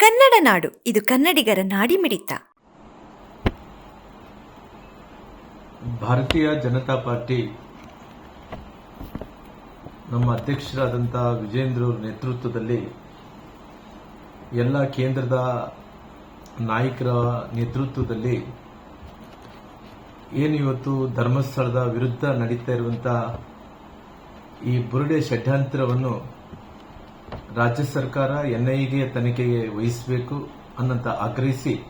ಕನ್ನಡ ನಾಡು. ಇದು ಕನ್ನಡಿಗರ ನಾಡಿಮಿಡಿತ. ಭಾರತೀಯ ಜನತಾ ಪಾರ್ಟಿ ನಮ್ಮ ಅಧ್ಯಕ್ಷರಾದಂಥ ವಿಜೇಂದ್ರ ನೇತೃತ್ವದಲ್ಲಿ ಎಲ್ಲ ಕೇಂದ್ರದ ನಾಯಕರ ನೇತೃತ್ವದಲ್ಲಿ ಏನು ಇವತ್ತು ಧರ್ಮಸ್ಥಳದ ವಿರುದ್ಧ ನಡೀತಾ ಇರುವಂಥ ಈ ಬುರುಡೆ ಷಡ್ಯಂತ್ರವನ್ನು ರಾಜ್ಯ ಸರ್ಕಾರ ಎನ್ಐಎಗೆ ತನಿಖೆಗೆ ವಹಿಸಬೇಕು ಅನ್ನಂತ ಆಗ್ರಹಿಸಿ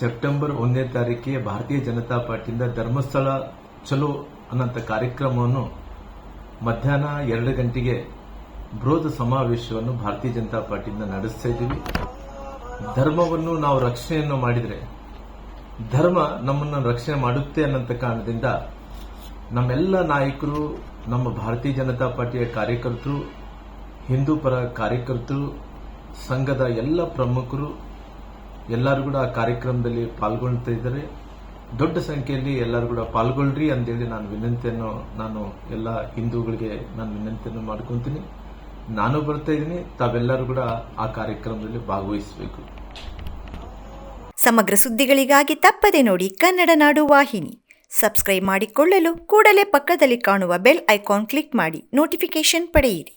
ಸೆಪ್ಟೆಂಬರ್ ಒಂದನೇ ತಾರೀಕಿಗೆ ಭಾರತೀಯ ಜನತಾ ಪಾರ್ಟಿಯಿಂದ ಧರ್ಮಸ್ಥಳ ಚಲೋ ಅನ್ನಂತ ಕಾರ್ಯಕ್ರಮವನ್ನು ಮಧ್ಯಾಹ್ನ ಎರಡು ಗಂಟೆಗೆ ಬೃಹತ್ ಸಮಾವೇಶವನ್ನು ಭಾರತೀಯ ಜನತಾ ಪಾರ್ಟಿಯಿಂದ ನಡೆಸ್ತಾ ಇದ್ದೀವಿ. ಧರ್ಮವನ್ನು ನಾವು ರಕ್ಷಣೆಯನ್ನು ಮಾಡಿದರೆ, ಧರ್ಮ ನಮ್ಮನ್ನು ರಕ್ಷಣೆ ಮಾಡುತ್ತೆ ಅನ್ನಂತ ಕಾರಣದಿಂದ ನಮ್ಮೆಲ್ಲ ನಾಯಕರು, ನಮ್ಮ ಭಾರತೀಯ ಜನತಾ ಪಾರ್ಟಿಯ ಕಾರ್ಯಕರ್ತರು ಹಿಂದೂ ಪರ ಕಾರ್ಯಕರ್ತರು, ಸಂಘದ ಎಲ್ಲ ಪ್ರಮುಖರು ಎಲ್ಲರೂ ಕೂಡ ಆ ಕಾರ್ಯಕ್ರಮದಲ್ಲಿ ಪಾಲ್ಗೊಳ್ತಾ ಇದ್ದಾರೆ. ದೊಡ್ಡ ಸಂಖ್ಯೆಯಲ್ಲಿ ಎಲ್ಲರೂ ಕೂಡ ಪಾಲ್ಗೊಳ್ರಿ ಅಂತೇಳಿ ನಾನು ವಿನಂತಿಯನ್ನು, ನಾನು ಎಲ್ಲ ಹಿಂದೂಗಳಿಗೆ ನಾನು ವಿನಂತಿಯನ್ನು ಮಾಡ್ಕೊತೀನಿ. ನಾನು ಬರ್ತಾ ಇದ್ದೀನಿ, ತಾವೆಲ್ಲರೂ ಕೂಡ ಆ ಕಾರ್ಯಕ್ರಮದಲ್ಲಿ ಭಾಗವಹಿಸಬೇಕು. ಸಮಗ್ರ ಸುದ್ದಿಗಳಿಗಾಗಿ ತಪ್ಪದೆ ನೋಡಿ ಕನ್ನಡ ನಾಡು ವಾಹಿನಿ. ಸಬ್ಸ್ಕ್ರೈಬ್ ಮಾಡಿಕೊಳ್ಳಲು ಕೂಡಲೇ ಪಕ್ಕದಲ್ಲಿ ಕಾಣುವ ಬೆಲ್ ಐಕಾನ್ ಕ್ಲಿಕ್ ಮಾಡಿ ನೋಟಿಫಿಕೇಶನ್ ಪಡೆಯಿರಿ.